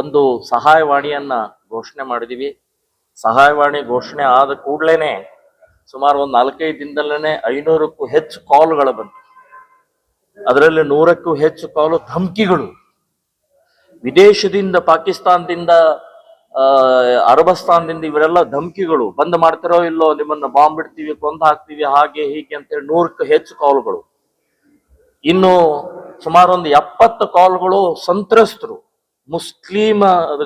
ಒಂದು ಸಹಾಯವಾಣಿಯನ್ನ ಘೋಷಣೆ ಮಾಡಿದೀವಿ. ಸಹಾಯವಾಣಿ ಘೋಷಣೆ ಆದ ಕೂಡಲೇನೆ ಸುಮಾರು ಒಂದು ನಾಲ್ಕೈದು ದಿನದಲ್ಲೇ ಐನೂರಕ್ಕೂ ಹೆಚ್ಚು ಕಾಲ್ಗಳು ಬಂತು. ಅದರಲ್ಲಿ ನೂರಕ್ಕೂ ಹೆಚ್ಚು ಕಾಲು ಧಮಕಿಗಳು. ವಿದೇಶದಿಂದ, ಪಾಕಿಸ್ತಾನದಿಂದ ಅರಬಸ್ತಾನದಿಂದ ಇವರೆಲ್ಲ ಧಮಕಿಗಳು, ಬಂದ್ ಮಾಡ್ತಿರೋ ಇಲ್ಲೋ ನಿಮ್ಮನ್ನ ಬಾಂಬ್ ಬಿಡ್ತೀವಿ ಕೊಂದು ಹಾಕ್ತೀವಿ, ಹಾಗೆ ಹೀಗೆ ಅಂತೇಳಿ ನೂರಕ್ಕೂ ಹೆಚ್ಚು ಕಾಲ್ಗಳು. ಇನ್ನು ಸುಮಾರು ಒಂದು ಎಪ್ಪತ್ತು ಕಾಲ್ಗಳು ಸಂತ್ರಸ್ತರು ಮುಸ್ಲಿಂ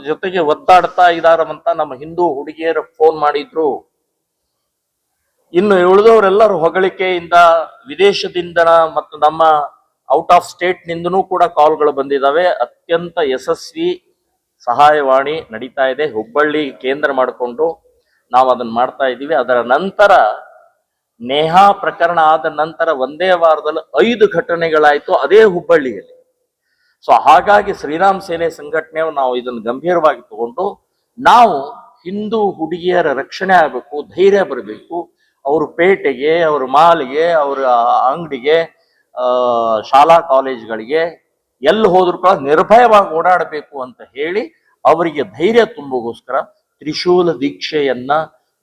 ಜೊತೆಗೆ ಒದ್ದಾಡ್ತಾ ಇದಾರಂತ ನಮ್ಮ ಹಿಂದೂ ಹುಡುಗಿಯರು ಫೋನ್ ಮಾಡಿದ್ರು. ಇನ್ನು ಉಳಿದವರೆಲ್ಲರೂ ಹೊಗಳಿಕೆಯಿಂದ ವಿದೇಶದಿಂದ ಮತ್ತು ನಮ್ಮ ಔಟ್ ಆಫ್ ಸ್ಟೇಟ್ ನಿಂದನೂ ಕೂಡ ಕಾಲ್ಗಳು ಬಂದಿದ್ದಾವೆ ಅತ್ಯಂತ ಯಶಸ್ವಿ ಸಹಾಯವಾಣಿ ನಡೀತಾ ಇದೆ. ಹುಬ್ಬಳ್ಳಿ ಕೇಂದ್ರ ಮಾಡಿಕೊಂಡು ನಾವು ಅದನ್ನ ಮಾಡ್ತಾ ಇದ್ದೀವಿ. ಅದರ ನಂತರ ನೇಹಾ ಪ್ರಕರಣ ಆದ ನಂತರ ಒಂದೇ ವಾರದಲ್ಲಿ ಐದು ಘಟನೆಗಳಾಯ್ತು. ಅದೇ ಹುಬ್ಬಳ್ಳಿಯಲ್ಲಿ. ಸೊ ಹಾಗಾಗಿ ಶ್ರೀರಾಮ್ ಸೇನೆ ಸಂಘಟನೆ ನಾವು ಇದನ್ನು ಗಂಭೀರವಾಗಿ ತಗೊಂಡು ನಾವು ಹಿಂದೂ ಹುಡುಗಿಯರ ರಕ್ಷಣೆ ಆಗಬೇಕು, ಧೈರ್ಯ ಬರಬೇಕು. ಅವ್ರ ಪೇಟೆಗೆ, ಅವ್ರ ಮಾಲಿಗೆ, ಅವರ ಅಂಗಡಿಗೆ ಶಾಲಾ ಕಾಲೇಜ್ಗಳಿಗೆ ಎಲ್ಲಿ ಹೋದ್ರು ಕೂಡ ನಿರ್ಭಯವಾಗಿ ಓಡಾಡಬೇಕು ಅಂತ ಹೇಳಿ ಅವರಿಗೆ ಧೈರ್ಯ ತುಂಬಗೋಸ್ಕರ ತ್ರಿಶೂಲ ದೀಕ್ಷೆಯನ್ನ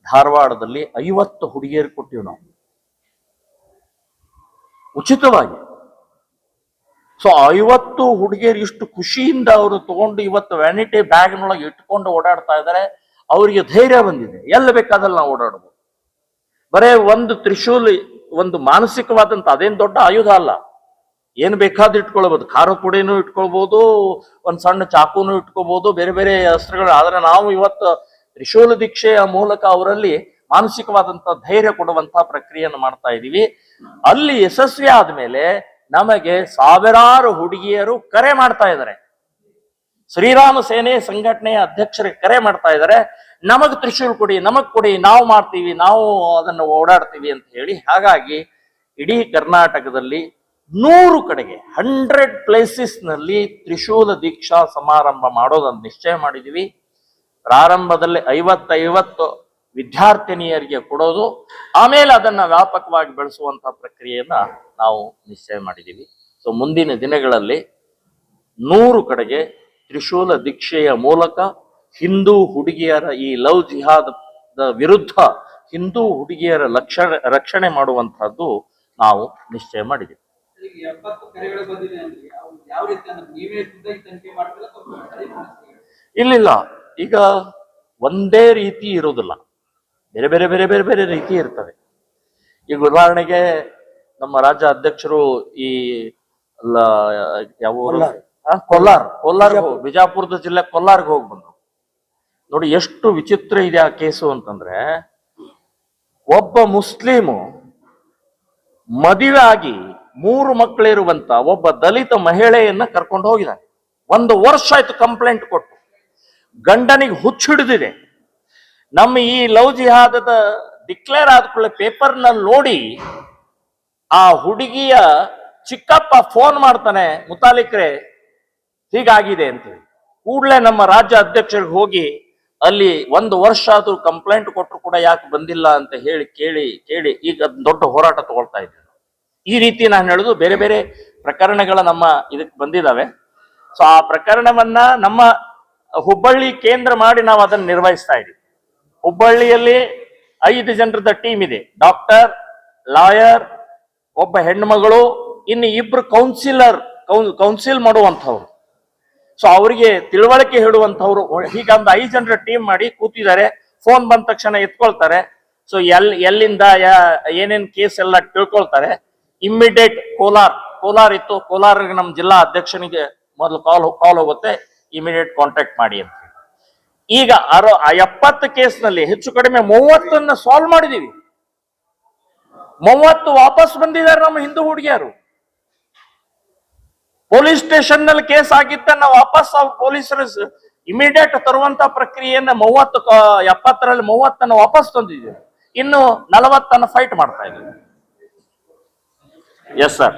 ಧಾರವಾಡದಲ್ಲಿ ಐವತ್ತು ಹುಡುಗಿಯರು ಕೊಟ್ಟಿವಿ ನಾವು. ಉಚಿತವಾಗಿ. ಸೊ ಐವತ್ತು ಹುಡುಗಿಯರು ಇಷ್ಟು ಖುಷಿಯಿಂದ ಅವರು ತಗೊಂಡು ಇವತ್ತು ವ್ಯಾನಿಟಿ ಬ್ಯಾಗ್ನೊಳಗೆ ಇಟ್ಕೊಂಡು ಓಡಾಡ್ತಾ ಇದ್ದಾರೆ. ಅವರಿಗೆ ಧೈರ್ಯ ಬಂದಿದೆ. ಎಲ್ಲಿ ಬೇಕಾದಲ್ಲಿ ನಾವು ಓಡಾಡ್ಬೋದು. ಬರೇ ಒಂದು ತ್ರಿಶೂಲ್, ಒಂದು ಮಾನಸಿಕವಾದಂತ ಅದೇನು ದೊಡ್ಡ ಆಯುಧ ಅಲ್ಲ. ಏನು ಬೇಕಾದ್ರೂ ಇಟ್ಕೊಳ್ಬೋದು. ಖಾರ ಪುಡಿನೂ ಇಟ್ಕೊಳ್ಬೋದು, ಒಂದು ಸಣ್ಣ ಚಾಕುನು ಇಟ್ಕೋಬಹುದು ಬೇರೆ ಬೇರೆ ಅಸ್ತ್ರಗಳು. ಆದ್ರೆ ನಾವು ಇವತ್ತು ತ್ರಿಶೂಲ ದೀಕ್ಷೆಯ ಮೂಲಕ ಅವರಲ್ಲಿ ಮಾನಸಿಕವಾದಂತ ಧೈರ್ಯ ಕೊಡುವಂತ ಪ್ರಕ್ರಿಯೆಯನ್ನು ಮಾಡ್ತಾ ಇದ್ದೀವಿ ಅಲ್ಲಿ ಯಶಸ್ವಿ ಆದ್ಮೇಲೆ ನಮಗೆ ಸಾವಿರಾರು ಹುಡುಗಿಯರು ಕರೆ ಮಾಡ್ತಾ ಇದ್ದಾರೆ. ಶ್ರೀರಾಮ ಸೇನೆ ಸಂಘಟನೆಯ ಅಧ್ಯಕ್ಷರಿಗೆ ಕರೆ ಮಾಡ್ತಾ ಇದ್ದಾರೆ. ನಮಗ್ ತ್ರಿಶೂಲ್ ಕೊಡಿ, ನಮಗ್ ಕೊಡಿ, ನಾವು ಮಾಡ್ತೀವಿ, ನಾವು ಅದನ್ನು ಓಡಾಡ್ತೀವಿ ಅಂತ ಹೇಳಿ. ಹಾಗಾಗಿ ಇಡೀ ಕರ್ನಾಟಕದಲ್ಲಿ ನೂರು ಕಡೆಗೆ ಹಂಡ್ರೆಡ್ ಪ್ಲೇಸಸ್ನಲ್ಲಿ ತ್ರಿಶೂಲ ದೀಕ್ಷಾ ಸಮಾರಂಭ ಮಾಡೋದನ್ನು ನಿಶ್ಚಯ ಮಾಡಿದೀವಿ. ಪ್ರಾರಂಭದಲ್ಲಿ ಐವತ್ತೈವತ್ತು ವಿದ್ಯಾರ್ಥಿನಿಯರಿಗೆ ಕೊಡೋದು ಆಮೇಲೆ ಅದನ್ನ ವ್ಯಾಪಕವಾಗಿ ಬೆಳೆಸುವಂತ ಪ್ರಕ್ರಿಯೆಯನ್ನ ನಾವು ನಿಶ್ಚಯ ಮಾಡಿದ್ದೀವಿ ಸೊ ಮುಂದಿನ ದಿನಗಳಲ್ಲಿ ನೂರು ಕಡೆಗೆ ತ್ರಿಶೂಲ ದೀಕ್ಷೆಯ ಮೂಲಕ ಹಿಂದೂ ಹುಡುಗಿಯರ ಈ ಲವ್ ಜಿಹಾದ್ ವಿರುದ್ಧ ಹಿಂದೂ ಹುಡುಗಿಯರ ಲಕ್ಷಣ ರಕ್ಷಣೆ ಮಾಡುವಂತಹದ್ದು ನಾವು ನಿಶ್ಚಯ ಮಾಡಿದ್ದೀವಿ? ಇಲ್ಲಿಲ್ಲ. ಈಗ ಒಂದೇ ರೀತಿ ಇರೋದಿಲ್ಲ ಬೇರೆ ಬೇರೆ ಬೇರೆ ಬೇರೆ ಬೇರೆ ರೀತಿ ಇರ್ತವೆ. ಈಗ ಉದಾಹರಣೆಗೆ ನಮ್ಮ ರಾಜ್ಯ ಅಧ್ಯಕ್ಷರು ಈ ಯಾವ ಕೋಲಾರ್. ಕೋಲಾರ್. ಬಿಜಾಪುರದ ಜಿಲ್ಲೆ ಕೋಲಾರ್ಗೆ ಹೋಗಿ ಬಂದ್ರು ನೋಡಿ ಎಷ್ಟು ವಿಚಿತ್ರ ಇದೆ ಆ ಕೇಸು ಅಂತಂದ್ರೆ ಒಬ್ಬ ಮುಸ್ಲಿಮು ಮದುವೆ ಆಗಿ ಮೂರು ಮಕ್ಕಳಿರುವಂತ ಒಬ್ಬ ದಲಿತ ಮಹಿಳೆಯನ್ನ ಕರ್ಕೊಂಡು ಹೋಗಿದ್ದಾನೆ. ಒಂದು ವರ್ಷ ಆಯ್ತು ಕಂಪ್ಲೇಂಟ್ ಕೊಟ್ಟು. ಗಂಡನಿಗೆ ಹುಚ್ಚು ಹಿಡಿದಿದೆ ನಮ್ಮ ಈ ಲವ್ ಜಿಹಾದದ ಡಿಕ್ಲೇರ್ ಆದ ಕೂಡಲೇ ಪೇಪರ್ನಲ್ಲಿ ನೋಡಿ ಆ ಹುಡುಗಿಯ ಚಿಕ್ಕಪ್ಪ ಫೋನ್ ಮಾಡ್ತಾನೆ, ಮುತಾಲಿಕ್ರೆ, ಹೀಗಾಗಿದೆ ಅಂತೇಳಿ. ಕೂಡಲೇ ನಮ್ಮ ರಾಜ್ಯ ಅಧ್ಯಕ್ಷರಿಗೆ ಹೋಗಿ ಅಲ್ಲಿ ಒಂದು ವರ್ಷ ಆದ್ರೂ ಕಂಪ್ಲೇಂಟ್ ಕೊಟ್ಟರು ಕೂಡ ಯಾಕೆ ಬಂದಿಲ್ಲ ಅಂತ ಹೇಳಿ ಕೇಳಿ ಕೇಳಿ ಈಗ ದೊಡ್ಡ ಹೋರಾಟ ತಗೊಳ್ತಾ ಇದ್ದೀವಿ. ಈ ರೀತಿ ನಾನು ಹೇಳುದು, ಬೇರೆ ಬೇರೆ ಪ್ರಕರಣಗಳ ನಮ್ಮ ಇದಕ್ಕೆ ಬಂದಿದ್ದಾವೆ ಸೊ ಆ ಪ್ರಕರಣವನ್ನ ನಮ್ಮ ಹುಬ್ಬಳ್ಳಿ ಕೇಂದ್ರ ಮಾಡಿ ನಾವು ಅದನ್ನು ನಿರ್ವಹಿಸ್ತಾ ಇದ್ದೀವಿ. ಹುಬ್ಬಳ್ಳಿಯಲ್ಲಿ ಐದು ಜನರದ ಟೀಮ್ ಇದೆ. ಡಾಕ್ಟರ್ ಲಾಯರ್ ಒಬ್ಬ ಹೆಣ್ಮಗಳು ಇನ್ನು ಇಬ್ರು ಕೌನ್ಸಿಲರ್ ಕೌನ್ಸಿಲ್ ಮಾಡುವಂಥವ್ರು. ಸೊ ಅವರಿಗೆ ತಿಳುವಳಿಕೆ ಹೇಳುವಂಥವ್ರು, ಹೀಗೊಂದು ಐದು ಜನರ ಟೀಮ್ ಮಾಡಿ ಕೂತಿದ್ದಾರೆ. ಫೋನ್ ಬಂದ ತಕ್ಷಣ ಎತ್ಕೊಳ್ತಾರೆ. ಸೊ ಎಲ್, ಎಲ್ಲಿಂದ ಏನೇನ್ ಕೇಸ್ ಎಲ್ಲ ತಿಳ್ಕೊಳ್ತಾರೆ. ಇಮ್ಮಿಡಿಯೇಟ್ ಕೋಲಾರ್ ಕೋಲಾರ್ ಇತ್ತು. ಕೋಲಾರ್ಗೆ ನಮ್ಮ ಜಿಲ್ಲಾ ಅಧ್ಯಕ್ಷನಿಗೆ ಮೊದಲು ಕಾಲ್ ಕಾಲ್ ಹೋಗುತ್ತೆ. ಇಮಿಡಿಯೇಟ್ ಕಾಂಟ್ಯಾಕ್ಟ್ ಮಾಡಿ ಅಂತ. ಈಗ ಅರೋ ಎಪ್ಪತ್ತು ಕೇಸ್ನಲ್ಲಿ ಹೆಚ್ಚು ಕಡಿಮೆ ಮೂವತ್ತನ್ನ ಸಾಲ್ವ್ ಮಾಡಿದೀವಿ. ಮೂವತ್ತು ವಾಪಸ್ ಬಂದಿದ್ದಾರೆ ನಮ್ಮ ಹಿಂದೂ ಹುಡುಗಿಯರು. ಪೊಲೀಸ್ ಸ್ಟೇಷನ್ನಲ್ಲಿ ಕೇಸ್ ಆಗಿದ್ದನ್ನ ವಾಪಸ್ ಪೊಲೀಸರು ಇಮಿಡಿಯೇಟ್ ತರುವಂತ ಪ್ರಕ್ರಿಯೆಯನ್ನ ಮೂವತ್ತು ಎಪ್ಪತ್ತರಲ್ಲಿ ಮೂವತ್ತನ್ನು ವಾಪಸ್ ತಂದಿದ್ದೀವಿ. ಇನ್ನು ನಲವತ್ತನ್ನು ಫೈಟ್ ಮಾಡ್ತಾ ಇದ್ದೀವಿ. Yes sir